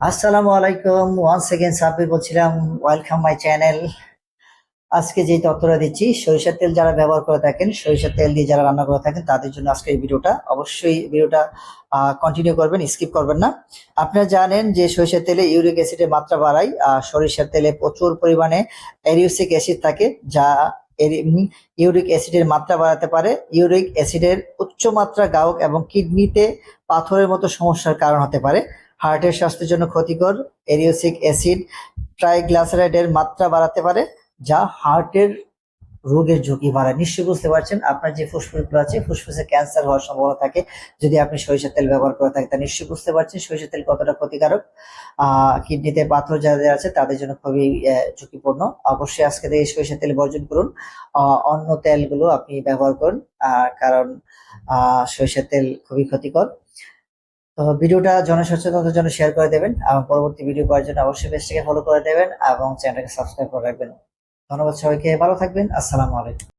আসসালামু আলাইকুম। One second Sabbir বলছিলাম ওয়েলকাম মাই চ্যানেল আজকে যে তথ্যটা দিচ্ছি, সরিষার তেল যারা ব্যবহার করে থাকেন, সরিষার তেল দিয়ে যারা রান্না করে থাকেন, তাদের জন্য আজকে এই ভিডিওটা। অবশ্যই ভিডিওটা কন্টিনিউ করবেন স্কিপ করবেন না। আপনারা জানেন যে সরিষার তেলে ইউরিক অ্যাসিডের মাত্রা বাড়ায় আর সরিষার তেলে প্রচুর পরিমাণে এরিউসিক অ্যাসিড থাকে, যা ইউরিক অ্যাসিডের মাত্রা বাড়াতে পারে। ইউরিক অ্যাসিডের উচ্চ মাত্রা গায়ক এবং কিডনিতে পাথরের মতো সমস্যার কারণ হতে পারে। হার্টের স্বাস্থ্যের জন্য ক্ষতিকর, এরিওসিক অ্যাসিড ট্রাইগ্লাসারাইডের মাত্রা বাড়াতে পারে, যা হার্টের রোগের ঝুঁকি বাড়ায়। নিশ্চয়ই বুঝতে পারছেন, আপনার যে ফুসফুসগুলো আছে, ফুসফুসে ক্যান্সার হওয়ার সম্ভাবনা থাকে। যদি আপনি সরিষার তেল ব্যবহার করে থাকেন, তা নিশ্চয়ই বুঝতে পারছেন, সরিষার তেল কতটা ক্ষতিকারক। কিডনিতে পাথর যাদের আছে, তাদের জন্য খুবই ঝুঁকিপূর্ণ। অবশ্যই আজকে থেকে সরিষার তেল বর্জন করুন। অন্য তেলগুলো আপনি ব্যবহার করুন কারণ সরিষার তেল খুবই ক্ষতিকর। তো ভিডিওটা জনসচেতনতার জন্য শেয়ার করে দেবেন এবং পরবর্তী ভিডিও করার জন্য অবশ্যই পেজটাকে ফলো করে দেবেন এবং চ্যানেলটাকে সাবস্ক্রাইব করে রাখবেন। ধন্যবাদ সবাইকে, ভালো থাকবেন, আসসালামু আলাইকুম।